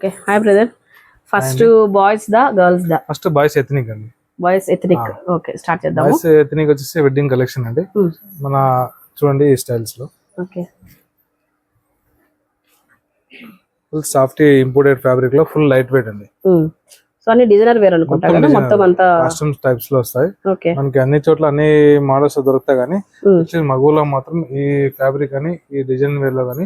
Okay. Hi brother first boys దా girls దా? First boys ethnic అండి. Boys ethnic okay start చేద్దాము. Boys ethnic వచ్చేసి wedding collection అండి. Hmm. మన చూడండి ఈ స్టైల్స్లో. ఓకే ఫుల్ సాఫ్ట్ ఇంపోర్టెడ్ ఫ్యాబ్రిక్లో ఫుల్ లైట్ వెయిట్ అండి సో అన్ని డిజైనర్ వేర్ అనుకుంటా కదా? మొత్తం అంతా కాస్ట్యూమ్స్ టైప్స్లో వస్తాయి. ఓకే. మనకి అన్ని చోట్ల అన్ని మోడల్స్ దొరుకుతాయి కానీ మగువలో మాత్రం ఈ ఫ్యాబ్రిక్ అని ఈ డిజైన్ వేర్లో కానీ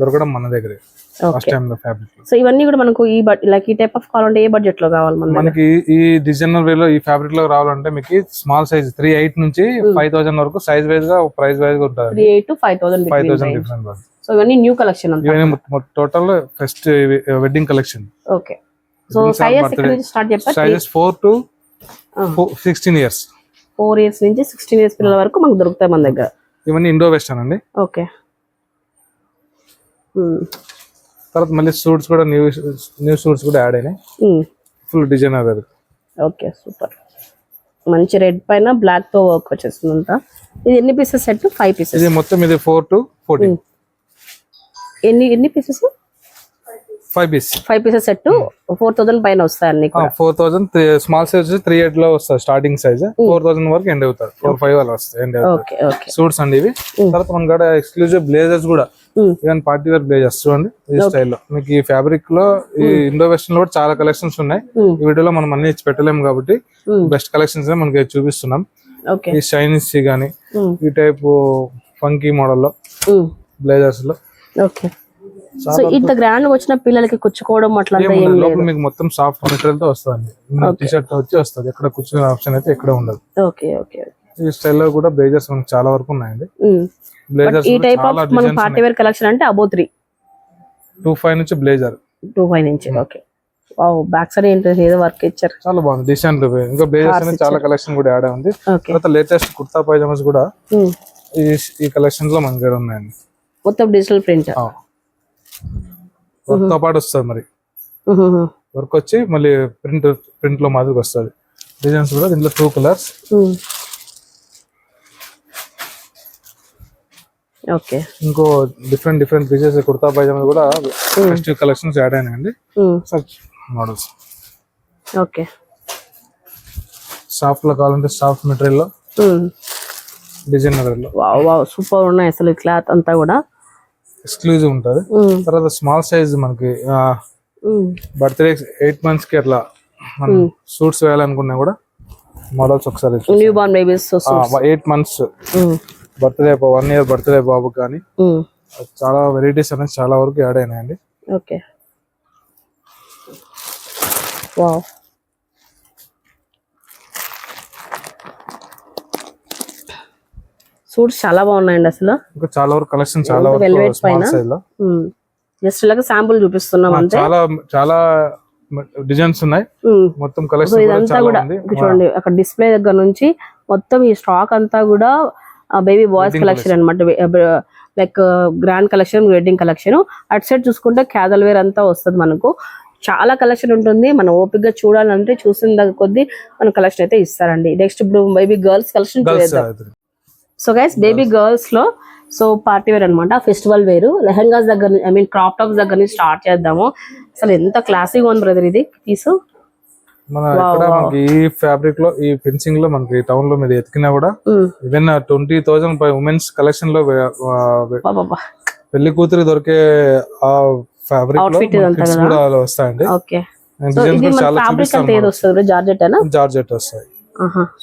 దొరకడం మన దగ్గరే. ఫస్ట్ ఓకే టైం లో ఫ్యాబ్రిక్ సో ఇవన్నీ కూడా మనకు ఈ లైక్ ఈ టైప్ ఆఫ్ కావాలంటే ఏ బడ్జెట్లో కావాలి మన మనకి ఈ డిజైనర్ వేర్లో ఈ ఫ్యాబ్రిక్లో రావాలంటే మీకు స్మాల్ సైజ్ త్రీ ఎయిట్ నుంచి ఫైవ్ థౌసండ్ వరకు సైజ్ వైజ్గా ప్రైస్ వైజ్గా ఉంటుంది three eight five thousand five thousand different so ఇవన్నీ న్యూ కలెక్షన్ ఇవన్నీ total first wedding collection okay. So sizes ఇక్కడ నుంచి స్టార్ట్ చెప్పారు sizes four to sixteen years four years నుంచి సిక్స్టీన్ ఇయర్స్ పిల్లల వరకు మనకు దొరుకుతాయి మన దగ్గర. ఇవన్నీ ఇండో వెస్టర్న్ అండి ఓకే తర్వాత మళ్ళీ సూట్స్ కూడా న్యూ న్యూ సూట్స్ కూడా యాడ్ అయినాయి. Full designer wear okay super మంచి రెడ్ పైన బ్లాక్తో వర్క్ వచ్చేస్తుందంట. ఇది ఎన్ని పీసెస్ సెట్ ఫైవ్ పీసెస్ ఇది మొత్తం ఇది ఫోర్ టు ఫోర్టీన్ ఎన్ని ఎన్ని pieces five piece five pieces set four thousand పైన వస్తాయి అన్ని four thousand small size three ఎయిట్లో వస్తుంది స్టార్టింగ్ సైజ్ ఫోర్ థౌసండ్ వరకు ఎండ్ అవుతారు ఫోర్ ఫైవ్ అలా వస్తాయి ఎండ్ ఓకే సూట్స్ అండి ఇవి. తర్వాత మన కాడ ఎక్స్క్లూజివ్ బ్లేజర్స్ కూడా. ఈవెన్ పార్టీ వేర్ బ్లేజర్స్ చూడండి ఈ స్టైల్లో మీకు ఈ ఫ్యాబ్రిక్లో ఈ ఇండో వెస్టర్న్లో కూడా చాలా కలెక్షన్స్ ఉన్నాయి. Hmm. ఈ వీడియోలో మనం అన్ని పెట్టలేము కాబట్టి Hmm. బెస్ట్ కలెక్షన్స్ మనకి చూపిస్తున్నాం. ఈ షైనిస్ గానీ Hmm. ఈ టైప్ ఫంకీ మోడల్లో బ్లేజర్స్లో. ఓకే సో ఇంత గ్రాండ్ వచ్చిన పిల్లలకి లోపల లేదు. మీకు మొత్తం సాఫ్ట్ మెటీరియల్తో వస్తుంది టీ షర్ట్ వచ్చి వస్తుంది. ఎక్కడ కూర్చునే ఆప్షన్ అయితే ఎక్కడ ఉండదు. ఓకే ఓకే ఈ స్టైల్లో కూడా బ్లేజర్స్ మనకి చాలా వరకు ఉన్నాయండి. బ్లేజర్స్ ఈ టైప్ ఆఫ్ మన పార్టీ వేర్ కలెక్షన్ అంటే అబో త్రీ టూ ఫైవ్ నుంచి బ్లేజర్ టూ ఫైవ్ నుంచి ఓకే వావ్ బ్యాక్ సైడ్ ఏంటి? ఏదో వర్క్ ఇచ్చారు. చాలా బాగుంది. డిసెంట్ ఇంకా బ్లేజర్స్ అనేది చాలా కలెక్షన్ కూడా యాడ్ ఉంది. తర్వాత లేటెస్ట్ కుర్తా పైజామాస్ కూడా ఈ ఈ కలెక్షన్స్లో మన దగ్గర ఉన్నాయండి. మొత్తం డిజిటల్ ప్రింట్ వర్క్తో పాటు వస్తుంది మరి. వర్క్ వచ్చి మళ్ళీ ప్రింట్ ప్రింట్లో మాదిరి వస్తుంది. డిజైన్స్ కూడా దీంట్లో టూ కలర్స్ ఓకే. ఇంకో different different pieces kurta pyjama కూడా ఫెస్టివ్ కలెక్షన్స్ యాడ్ అయినాయండి. Such models okay. సాఫ్ట్లో కావాలంటే సాఫ్ట్ మెటీరియల్లో డిజైనర్లో. వావ్ వావ్ సూపర్ ఉన్నాయి అసలు క్లాత్ అంతా కూడా. ఎక్స్క్లూజివ్ ఉంటుంది. తర్వాత స్మాల్ సైజ్ మనకి బర్త్డే ఎయిట్ మంత్స్కి అట్లా మనం సూట్స్ వేయాలనుకున్నా కూడా మోడల్స్ ఒకసారి new born babies eight months birthday one year birthday బాబు కానీ చాలా వెరైటీస్ అనేది చాలా వరకు యాడ్ అయినాయండి. ఓకే. వావ్. సూట్స్ చాలా బాగున్నాయండి అసలు. ఇంకా చాలా వరకు కలెక్షన్ చాలా స్మాల్ పైన? జస్ట్ ఇలాగ శాంపుల్ చూపిస్తున్నాం అంతే. చాలా చాలా డిజైన్స్ ఉన్నాయి. మొత్తం కలెక్షన్ ఇదంతా కూడా చూడండి అక్కడ డిస్ప్లే దగ్గర నుంచి మొత్తం ఈ స్టాక్ అంతా కూడా బేబీ బాయ్స్ కలెక్షన్ అనమాట like grand collection wedding collection అటు సైడ్ చూసుకుంటే క్యాజల్ వేర్ అంతా వస్తుంది మనకు. చాలా కలెక్షన్ ఉంటుంది. మనం ఓపిక్గా చూడాలంటే చూసిన దగ్గర కొద్దీ మన కలెక్షన్ అయితే ఇస్తారండి. నెక్స్ట్ ఇప్పుడు baby girls collection girls so guys baby గర్ల్స్లో so party wear అనమాట ఫెస్టివల్ వేరు లెహంగాస్ దగ్గర ఐ మీన్ క్రాప్ టాప్స్ దగ్గర నుంచి స్టార్ట్ చేద్దాము. అసలు ఎంత క్లాసీగా ఉంది బ్రదర్ ఇది తీసు మన ఇక్కడ మనకి ఈ ఫ్యాబ్రిక్లో ఈ ఫెన్సింగ్లో మనకి టౌన్లో మీరు ఎతికినా కూడా ఈవెన్ ట్వంటీ థౌసండ్ పై ఉమెన్స్ కలెక్షన్లో పెళ్ళి కూతురు దొరికే ఆ ఫ్యాబ్రిక్లో వస్తాయండి. జార్జెట్ వస్తాయి.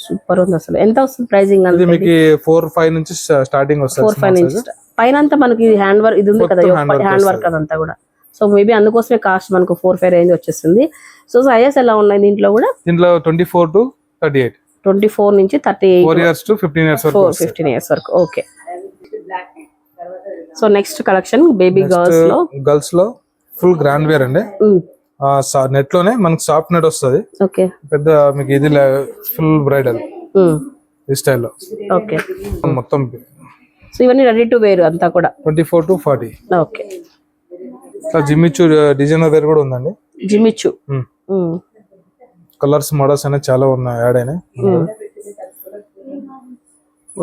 సూపర్ ఉంది అసలు. ఎంత వస్తుంది ప్రైజింగ్ అంతా? మీకు ఫోర్ ఫైవ్ నుంచి స్టార్టింగ్ వస్తుంది ఫోర్ ఫైవ్ నుంచి పైన మనకి హ్యాండ్ వర్క్ ఇది ఉంది కదా హ్యాండ్ వర్క్ అదంతా కూడా. సో మేబీ అందుకోసమే కాస్ట్ మనకు ఫోర్ ఫైవ్ రేంజ్ వచ్చేసింది. సో సైజెస్ ఎలా ఉన్నాయి దీంట్లో కూడా? దీంట్లో twenty four to thirty eight twenty four నుంచి thirty four years to fifteen years వరకు ఫోర్ ఫిఫ్టీన్ ఇయర్స్ వరకు. Okay so next collection baby గర్ల్స్లో. గర్ల్స్లో ఫుల్ గ్రాండ్ వేర్ అండి. నెట్లోనే మనకి సాఫ్ట్ నెట్ వస్తుంది. ఓకే. పెద్ద మీకు ఇది ఫుల్ బ్రైడల్. ఈ స్టైల్లో. ఓకే. మొత్తం. సో ఇవన్నీ రెడీ టు వేర్ అంతా కూడా? Twenty four to forty. Okay. Jimmy Choo designer wear కూడా ఉందండి. జిమిచ్చు కలర్స్ మోడల్స్ అనేది చాలా ఉన్నాయి యాడ్ అయినాయి.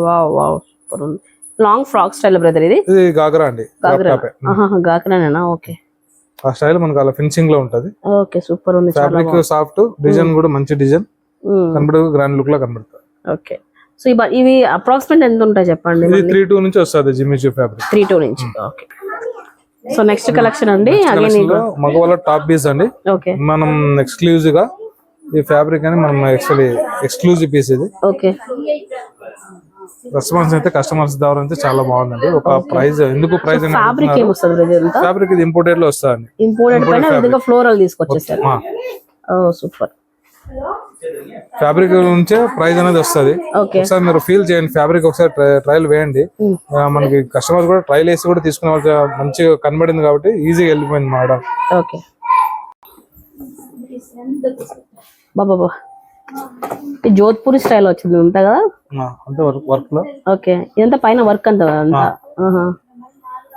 వావ్ వావ్ సూపర్ ఉంది. లాంగ్ ఫ్రాక్ స్టైల్ బ్రదర్ ఇది? ఇది గాగరా అండి. గాగ్రా. గాగ్రానేనా? ఓకే. ఆ స్టైల్ మనకు అలా ఫినిషింగ్లో ఉంటది. ఓకే సూపర్ ఉంది ఫ్యాబ్రిక్ సాఫ్ట్ డిజైన్ కూడా మంచి డిజైన్. కనబడే గ్రాండ్ లుక్లో కనబడుతుంది ఓకే. సో ఇవ- అప్రాక్సిమేట్ ఎంత ఉంటాయి చెప్పండి ఇది త్రీ టూ నుంచి వస్తుంది Jimmy Choo fabric three two నుంచి ఓకే. సో నెక్స్ట్ కలెక్షన్ అండి మగవాళ్ళ టాప్ పీస్ అండి. ఓకే. మనం ఎక్స్క్లూజివ్గా ఈ ఫ్యాబ్రిక్ అని మనం యాక్చువల్లీ ఎక్స్క్లూజివ్ పీస్ ఇది. ఓకే. రెస్పాన్స్ అయితే కస్టమర్స్ ద్వారా అయితే చాలా బాగుందండి. ఒక ప్రైస్ ఎందుకు ప్రైస్ ఫ్యాబ్రిక్ ఫ్యాబ్రిక్ ఇది ఇంపోర్టెడ్లో వస్తుంది ఇంపోర్టెడ్ పైన విధంగా ఫ్లోరల్ తీసుకొచ్చేసారు. సూపర్ ఫ్యాబ్రిక్ నుంచే ప్రైస్ అనేది వస్తుంది. ఒకసారి మీరు ఫీల్ చేయండి ఫ్యాబ్రిక్ ఒకసారి ట్రయల్ వేయండి. Mm. ఆ, మనకి కస్టమర్ కూడా ట్రయల్ వేసి కూడా తీసుకునే మంచిగా కనబడింది కాబట్టి ఈజీగా వెళ్ళిపోయింది మేడం ఓకే బాబా. జోధ్పూరి స్టైల్ వచ్చింది అంతా కదా? అంతే వర్క్లో ఓకే. ఇదంతా పైన వర్క్ అంతా.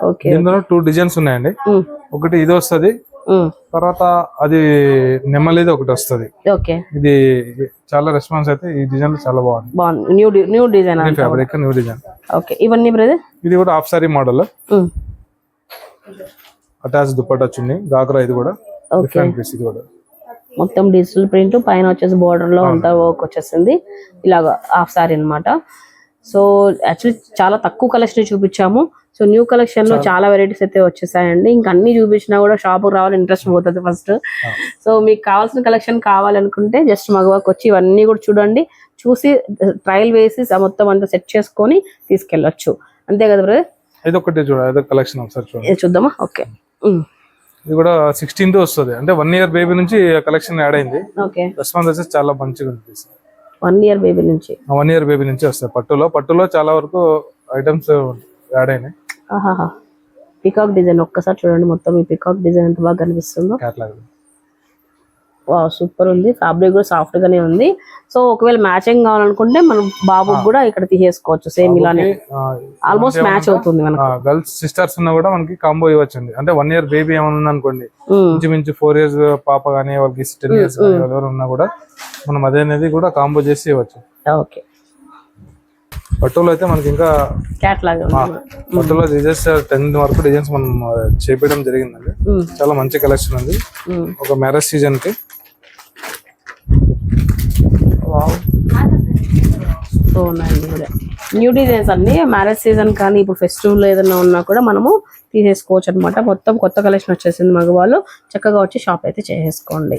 ఓకే దీంట్లో టూ డిజైన్స్ ఉన్నాయండి. ఒకటి ఇది వస్తది. తర్వాత అది నెమ్మలిది ఒకటి వస్తది. ఓకే. ఇది చాలా రెస్పాన్స్ అయితే ఈ డిజైన్ చాలా బాగుంది. బాగుంది. New new design fabric new design okay. ఇవన్నీ బ్రదర్? ఇది కూడా half sari model attach dupatta వచ్చింది గాగ్రా ఇది కూడా. డిఫరెంట్ పీస్ ఇది కూడా. మొత్తం డిజిటల్ ప్రింట్ పైన వచ్చేసి border లో అంతా వర్క్ వచ్చేసింది. ఇలాగ హాఫ్ సారీ అన్నమాట. సో యాక్చువల్లీ చాలా తక్కువ కలెక్షన్ చూపించాము. సో న్యూ కలెక్షన్లో చాలా. వెరైటీస్ అయితే వచ్చేసాయండి. ఇంకా అన్ని చూపించినా కూడా షాప్ రావాలి ఇంట్రెస్ట్ పోతుంది ఫస్ట్ సో మీకు కావాల్సిన కలెక్షన్ కావాలనుకుంటే జస్ట్ మగవాకి వచ్చి ఇవన్నీ కూడా చూడండి. చూసి ట్రయల్ వేసి మొత్తం అంతా సెట్ చేసుకొని తీసుకెళ్ళొచ్చు. అంతే కదా బ్రదర్? ఇది ఒకటి చూడ ఇది కలెక్షన్ ఒకసారి చూద్దామా? ఓకే. ఇది కూడా సిక్స్టీన్తో వస్తుంది. అంటే వన్ ఇయర్ బేబీ నుంచి కలెక్షన్ యాడ్ అయింది. ఓకే. రెస్పాన్స్ వచ్చేసి చాలా మంచిగా ఉంది వన్ ఇయర్ బేబీ నుంచి? వన్ ఇయర్ బేబీ నుంచి వస్తాయి. పట్టులో పట్టులో చాలా వరకు ఐటమ్స్ యాడ్ అయినాయి. పికాక్ డిజైన్ ఒక్కసారి చూడండి. మొత్తం ఈ పికాక్ డిజైన్ ఎంత బాగా కనిపిస్తుందో. సూపర్ ఉంది. ఫ్యాబ్రిక్ కూడా సాఫ్ట్ గానే ఉంది. సో ఒకవేళ మ్యాచింగ్ కావాలనుకుంటే మనం బాబుకి కూడా ఇక్కడ తీసేసుకోవచ్చు. సేమ్ ఇలానే. ఆల్మోస్ట్ మ్యాచ్ అవుతుంది మనకు. గర్ల్స్ సిస్టర్స్ ఉన్నా కూడా మనకి కాంబో ఇవ్వచ్చండి. అంటే వన్ ఇయర్ బేబీ ఏమైనా అనుకోండి ఇంచుమించు ఫోర్ ఇయర్స్ పాప కానీ వాళ్ళకి టెన్ ఇయర్స్ ఎవరు ఉన్నా కూడా మనం అదే అనేది కూడా కాంబో చేసి ఇవ్వచ్చు. ఓకే పట్టులో అయితే మనకి ఇంకా క్యాట్లాగ్ పట్టులో డిజైన్స్ టెన్ వరకు డిజైన్స్ మనం చేపించడం జరిగిందండి. చాలా మంచి కలెక్షన్ ఉంది. ఒక మ్యారేజ్ సీజన్కి వావ్ సో కూడా న్యూ డిజైన్స్ అన్ని మ్యారేజ్ సీజన్ కానీ ఇప్పుడు ఫెస్టివల్ ఏదైనా ఉన్నా కూడా మనము తీసేసుకోవచ్చు అనమాట మొత్తం కొత్త కలెక్షన్ వచ్చేసింది మగవాళ్ళు. చక్కగా వచ్చి షాప్ అయితే చేసేసుకోండి.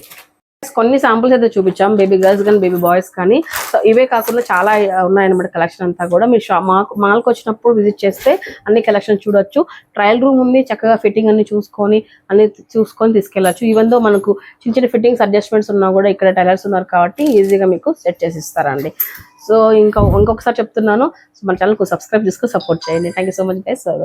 కొన్ని శాంపుల్స్ అయితే చూపించాం. బేబీ గర్ల్స్ కానీ బేబీ బాయ్స్ కానీ. సో ఇవే కాకుండా చాలా ఉన్నాయన్నమాట కలెక్షన్ అంతా కూడా. మీరు షాప్ మాకు మాల్కి వచ్చినప్పుడు విజిట్ చేస్తే అన్ని కలెక్షన్ చూడొచ్చు. ట్రయల్ రూమ్ ఉంది చక్కగా ఫిట్టింగ్ అన్ని చూసుకొని అన్ని చూసుకొని తీసుకెళ్ళచ్చు. ఈవెన్ దో మనకు చిన్న చిన్న ఫిట్టింగ్స్ అడ్జస్ట్మెంట్స్ ఉన్నా కూడా ఇక్కడ టైలర్స్ ఉన్నారు కాబట్టి ఈజీగా మీకు సెట్ చేసి ఇస్తారండి సో ఇంకా ఇంకొకసారి చెప్తున్నాను. సో మన ఛానల్కు సబ్స్క్రైబ్ చేసుకుని సపోర్ట్ చేయండి. Thank you so much guys so